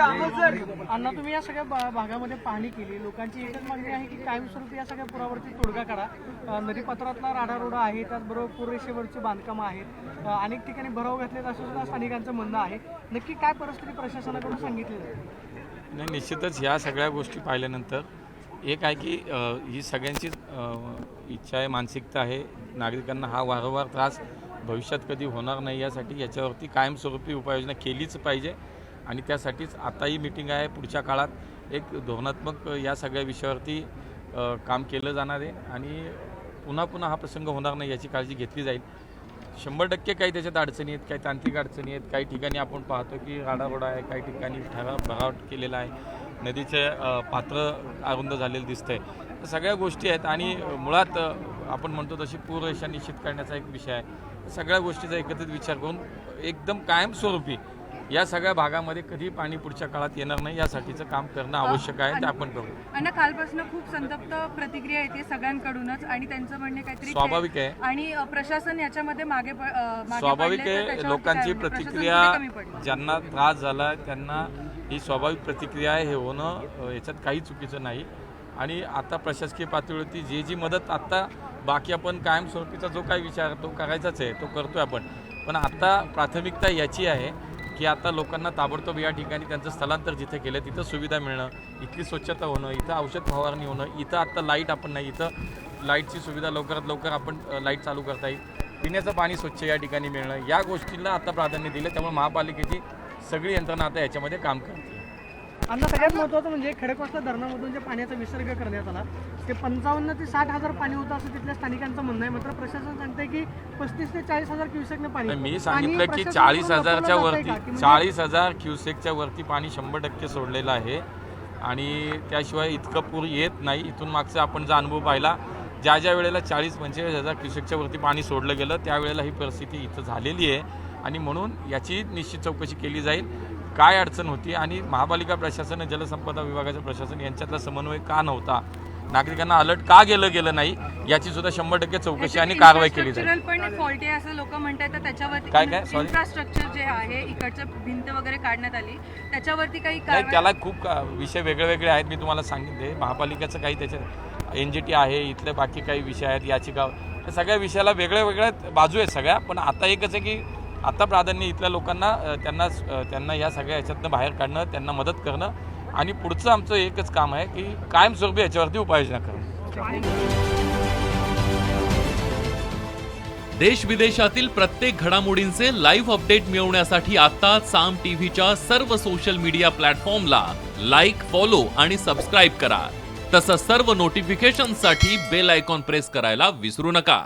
अण्णा तुम्ही या सगळ्या भागामध्ये पाहणी केली. लोकांची एकच मागणी आहे की कायमस्वरूपी या सगळ्या पुरावरती तोडगा अ, नदीपात्रातला राडारोडा आहे त्याचबरोबर पूररेषेवरची बांधकामं आहेत. अनेक ठिकाणी भराव घातलेत असं सुद्धा स्थानिकांचं म्हणणं आहे. नक्की काय परिस्थिती प्रशासनाकडून सांगितली? नाही निश्चितच ह्या सगळ्या गोष्टी पाहिल्यानंतर एक आहे की ही सगळ्यांची अ, इच्छा आहे मानसिकता आहे. नागरिकांना हा वारंवार त्रास भविष्यात कधी होणार नाही यासाठी याच्यावरती कायमस्वरूपी उपाययोजना केलीच पाहिजे. आणि त्यासाठीच आताही मीटिंग आहे. पुढच्या काळात एक धोरणात्मक या सगळ्या विषयावरती काम केलं जाणार आहे आणि पुन्हा पुन्हा हा प्रसंग होणार नाही याची काळजी घेतली जाईल. शंभर टक्के काही त्याच्यात अडचणी आहेत काही तांत्रिक अडचणी आहेत. काही ठिकाणी आपण पाहतो की राडारोडा आहे काही ठिकाणी ठराव भरावट केलेला आहे. नदीचे पात्र अरुंद झालेलं दिसतंय. तर सगळ्या गोष्टी आहेत आणि मुळात आपण म्हणतो तशी पूररेषा निश्चित करण्याचा एक विषय आहे. सगळ्या गोष्टीचा एकत्रित विचार करून एकदम कायमस्वरूपी या सगळ्या भागामध्ये कधी पाणी पुढच्या काळात येणार नाही यासाठीचं काम करणं आवश्यक आहे ते आपण करू. आणि कालपासून खूप संतप्त प्रतिक्रिया येते सगळ्यांकडूनच आणि त्यांचं म्हणणे काहीतरी स्वाभाविक आहे. आणि प्रशासन याच्यामध्ये मागे स्वाभाविक आहे. लोकांची प्रतिक्रिया? ज्यांना त्रास झाला त्यांना ही स्वाभाविक प्रतिक्रिया आहे हे होणं याच्यात काही चुकीचं नाही. आणि आता प्रशासकीय पातळीवरती जे जी मदत आत्ता बाकी आपण कायमस्वरूपीचा जो काही विचार तो करायचाच आहे तो करतोय आपण. पण आता प्राथमिकता याची आहे की आता लोकांना ताबडतोब या ठिकाणी त्यांचं स्थलांतर जिथे केलं तिथं सुविधा मिळणं इथली स्वच्छता होणं इथं औषध फवारणी होणं इथं आत्ता लाइट आपण नाही इथं लाईटची सुविधा लवकरात लवकर आपण लाइट चालू करता येईल. पिण्याचं पाणी स्वच्छ या ठिकाणी मिळणं या गोष्टींना आता प्राधान्य दिलं त्यामुळे महापालिकेची सगळी यंत्रणा आता याच्यामध्ये काम करते. अण्णा सगळ्यात महत्त्वाचं म्हणजे खडकवासला धरणामधून जे पाण्याचा विसर्ग करण्यात आला ते पंचावन्न ते साठ हजार पाणी होतं असं तिथल्या स्थानिकांचं म्हणणं आहे. मात्र प्रशासन सांगतंय की पस्तीस ते चाळीस हजार क्युसेकने पाणी. मी सांगितलं की चाळीस हजारच्या वरती म्हणजे चाळीस हजार क्युसेकच्या वरती पाणी शंभर टक्के सोडलेलं आहे. आणि त्याशिवाय इतकं पूर येत नाही. इथून मागचा आपण जो अनुभव पाहिला ज्या ज्या वेळेला चाळीस पंचेचाळीस हजार क्युसेकच्या वरती पाणी सोडलं गेलं त्यावेळेला ही परिस्थिती इथं झालेली आहे. आणि म्हणून याची निश्चित चौकशी केली जाईल. काय अडचण होती आणि महापालिका प्रशासन आणि जलसंपदा विभागाचं प्रशासन यांच्यातला समन्वय का नव्हता? नागरिकांना अलर्ट का गेलं गेलं नाही? याची सुद्धा शंभर टक्के चौकशी आणि कारवाई केली जाईल. फॉल्टी असं लोक म्हणतात तर त्याच्यावरती काय काय? Sorry? इन्फ्रास्ट्रक्चर जे आहे इकडचं भिंत वगैरे काढण्यात आली. त्याच्यावरती काही नाही कारवाई त्याला खूप का- विषय वेगळे वेगळे आहेत मी तुम्हाला सांगितले. महापालिकेचं काही त्याच्यात एन जी टी आहे इथले बाकी काही विषय आहेत याचिका या सगळ्या विषयाला वेगळ्या वेगळ्या बाजू आहेत सगळ्या. पण आता एकच आहे की आता प्राधान्य इथल्या लोकांना त्यांना त्यांना या सगळ्या ह्याच्यातनं बाहेर काढणं त्यांना मदत करणं आणि पुढचं आमचं एकच काम आहे की कायमस्वरूपी याच्यावरती उपाययोजना करणं. देश विदेशातील प्रत्येक घडामोडींचे लाईव्ह अपडेट मिळवण्यासाठी आता साम टीव्हीच्या सर्व सोशल मीडिया प्लॅटफॉर्मला लाईक फॉलो आणि सबस्क्राईब करा. तसंच सर्व नोटिफिकेशनसाठी बेल आयकॉन प्रेस करायला विसरू नका.